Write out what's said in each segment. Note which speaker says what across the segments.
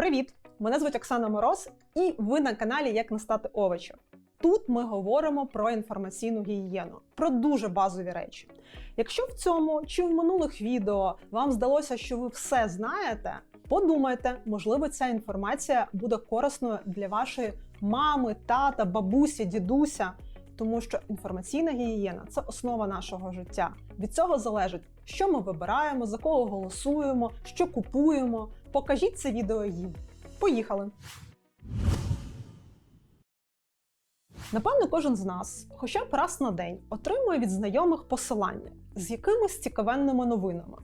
Speaker 1: Привіт! Мене звуть Оксана Мороз, і ви на каналі Як не стати овочем. Тут ми говоримо про інформаційну гігієну, про дуже базові речі. Якщо в цьому чи в минулих відео вам здалося, що ви все знаєте, подумайте, можливо, ця інформація буде корисною для вашої мами, тата, бабусі, дідуся. Тому що інформаційна гігієна це основа нашого життя. Від цього залежить, що ми вибираємо, за кого голосуємо, що купуємо. Покажіть це відео їм. Поїхали! Напевно, кожен з нас, хоча б раз на день, отримує від знайомих посилання з якимись цікавенними новинами.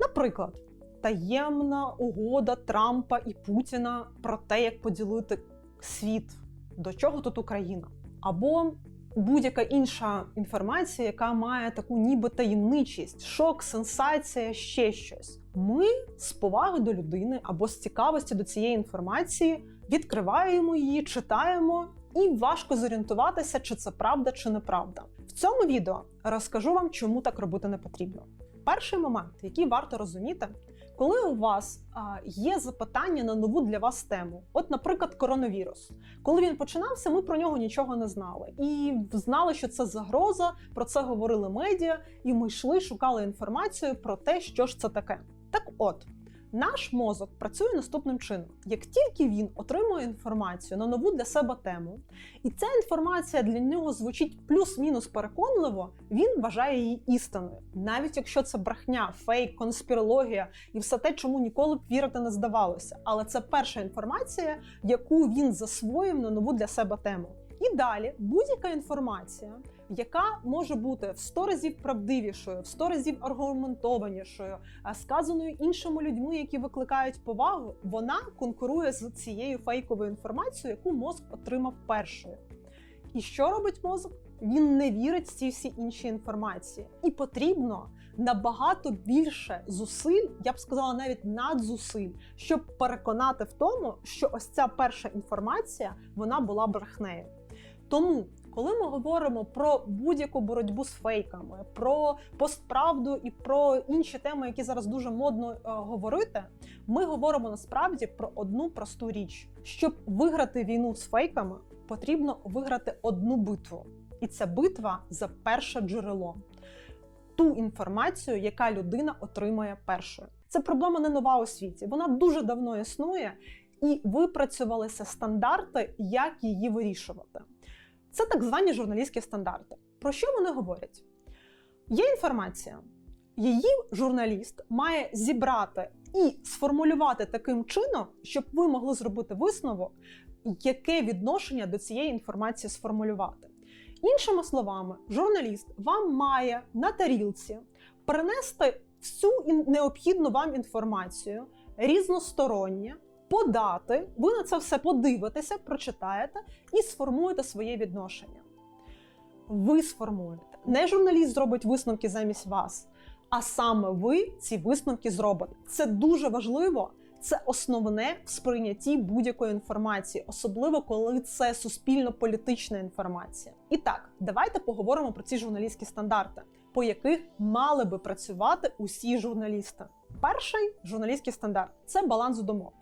Speaker 1: Наприклад, таємна угода Трампа і Путіна про те, як поділити світ, до чого тут Україна, або будь-яка інша інформація, яка має таку ніби таємничість, шок, сенсація, ще щось. Ми з поваги до людини або з цікавості до цієї інформації відкриваємо її, читаємо, і важко зорієнтуватися, чи це правда, чи неправда. В цьому відео розкажу вам, чому так робити не потрібно. Перший момент, який варто розуміти, коли у вас є запитання на нову для вас тему, от, наприклад, коронавірус. Коли він починався, ми про нього нічого не знали. І знали, що це загроза, про це говорили медіа, і ми йшли, шукали інформацію про те, що ж це таке. Так от. Наш мозок працює наступним чином: як тільки він отримує інформацію на нову для себе тему, і ця інформація для нього звучить плюс-мінус переконливо, він вважає її істиною, навіть якщо це брехня, фейк, конспірологія і все те, чому ніколи б вірити не здавалося. Але це перша інформація, яку він засвоїв на нову для себе тему. І далі будь-яка інформація, яка може бути в 100 разів правдивішою, в 100 разів аргументованішою, сказаною іншими людьми, які викликають повагу, вона конкурує з цією фейковою інформацією, яку мозк отримав першою. І що робить мозок? Він не вірить в ці всі інші інформації, і потрібно набагато більше зусиль, я б сказала, навіть надзусиль, щоб переконати в тому, що ось ця перша інформація вона була брехнею. Тому, коли ми говоримо про будь-яку боротьбу з фейками, про постправду і про інші теми, які зараз дуже модно е, говорити, ми говоримо насправді про одну просту річ: щоб виграти війну з фейками, потрібно виграти одну битву, і це битва за перше джерело. Ту інформацію, яка людина отримує першою. Це проблема не нова у світі. Вона дуже давно існує, і випрацювалися стандарти, як її вирішувати. Це так звані журналістські стандарти. Про що вони говорять? Є інформація, її журналіст має зібрати і сформулювати таким чином, щоб ви могли зробити висновок, яке відношення до цієї інформації сформулювати. Іншими словами, журналіст вам має на тарілці перенести всю необхідну вам інформацію різностороннє, подати, ви на це все подивитеся, прочитаєте і сформуєте своє відношення. Ви сформуєте. Не журналіст зробить висновки замість вас, а саме ви ці висновки зробите. Це дуже важливо. Це основне в сприйнятті будь-якої інформації, особливо коли це суспільно-політична інформація. І так, давайте поговоримо про ці журналістські стандарти, по яких мали би працювати усі журналісти. Перший журналістський стандарт це баланс думок.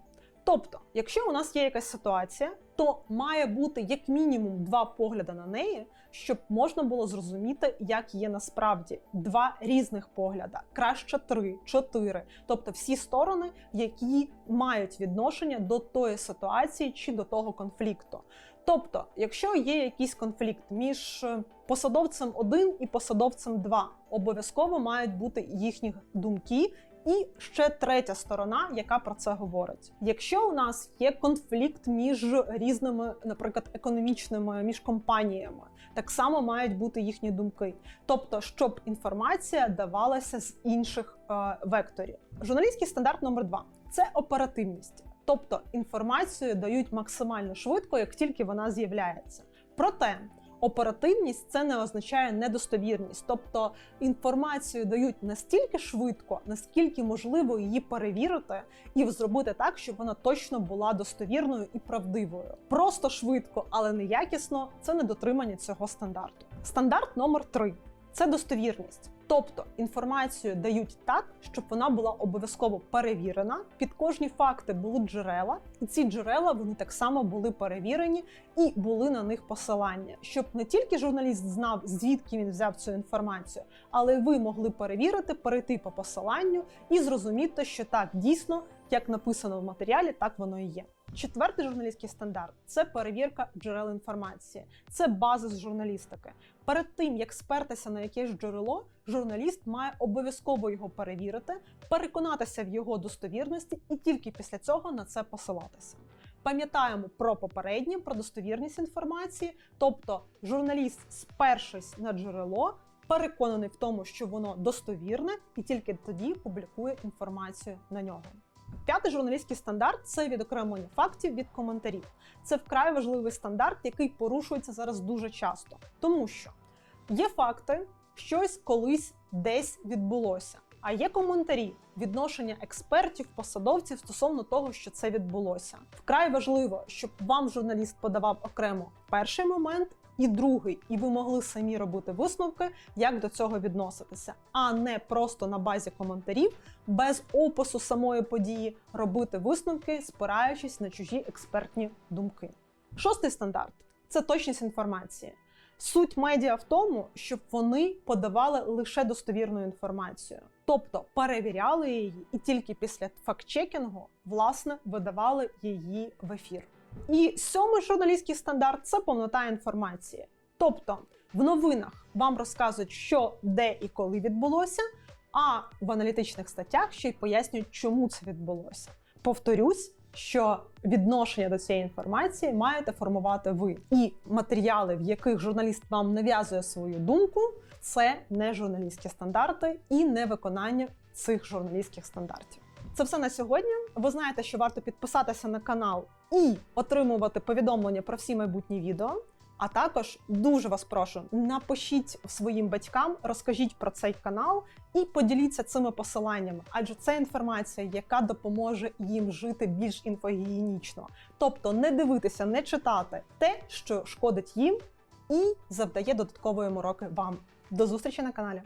Speaker 1: Тобто, якщо у нас є якась ситуація, то має бути як мінімум два погляди на неї, щоб можна було зрозуміти, як є насправді. Два різних погляда, краще три, чотири, тобто всі сторони, які мають відношення до тої ситуації чи до того конфлікту. Тобто, якщо є якийсь конфлікт між посадовцем 1 і посадовцем 2, обов'язково мають бути їхні думки і ще третя сторона, яка про це говорить. Якщо у нас є конфлікт між різними, наприклад, економічними між компаніями, так само мають бути їхні думки. Тобто, щоб інформація давалася з інших е, векторів. Журналістський стандарт номер два це оперативність. Тобто інформацію дають максимально швидко, як тільки вона з'являється. Проте Оперативність це не означає недостовірність, тобто інформацію дають настільки швидко, наскільки можливо її перевірити і зробити так, щоб вона точно була достовірною і правдивою. Просто швидко, але не якісно це не дотримання цього стандарту. Стандарт номер три це достовірність. Тобто інформацію дають так, щоб вона була обов'язково перевірена. Під кожні факти були джерела, і ці джерела вони так само були перевірені і були на них посилання, щоб не тільки журналіст знав, звідки він взяв цю інформацію, але ви могли перевірити, перейти по посиланню і зрозуміти, що так дійсно, як написано в матеріалі, так воно і є. Четвертий журналістський стандарт це перевірка джерел інформації, це базис журналістики. Перед тим як спертися на якесь джерело, журналіст має обов'язково його перевірити, переконатися в його достовірності і тільки після цього на це посилатися. Пам'ятаємо про попереднє, про достовірність інформації, тобто журналіст, спершись на джерело, переконаний в тому, що воно достовірне, і тільки тоді публікує інформацію на нього. П'ятий журналістський стандарт це відокремлення фактів від коментарів. Це вкрай важливий стандарт, який порушується зараз дуже часто, тому що є факти, щось колись десь відбулося. А є коментарі відношення експертів, посадовців стосовно того, що це відбулося. Вкрай важливо, щоб вам журналіст подавав окремо перший момент і другий, і ви могли самі робити висновки, як до цього відноситися, а не просто на базі коментарів, без опису самої події, робити висновки, спираючись на чужі експертні думки. Шостий стандарт це точність інформації. Суть медіа в тому, щоб вони подавали лише достовірну інформацію, тобто перевіряли її і тільки після фактчекінгу власне видавали її в ефір. І сьомий журналістський стандарт це повнота інформації. Тобто в новинах вам розказують, що де і коли відбулося, а в аналітичних статтях ще й пояснюють, чому це відбулося. Повторюсь, що відношення до цієї інформації маєте формувати ви. І матеріали, в яких журналіст вам нав'язує свою думку, це не журналістські стандарти і не виконання цих журналістських стандартів. Це все на сьогодні. Ви знаєте, що варто підписатися на канал і отримувати повідомлення про всі майбутні відео. А також дуже вас прошу, напишіть своїм батькам, розкажіть про цей канал і поділіться цими посиланнями, адже це інформація, яка допоможе їм жити більш інфогігієнічно. Тобто не дивитися, не читати те, що шкодить їм, і завдає додаткової мороки вам. До зустрічі на каналі.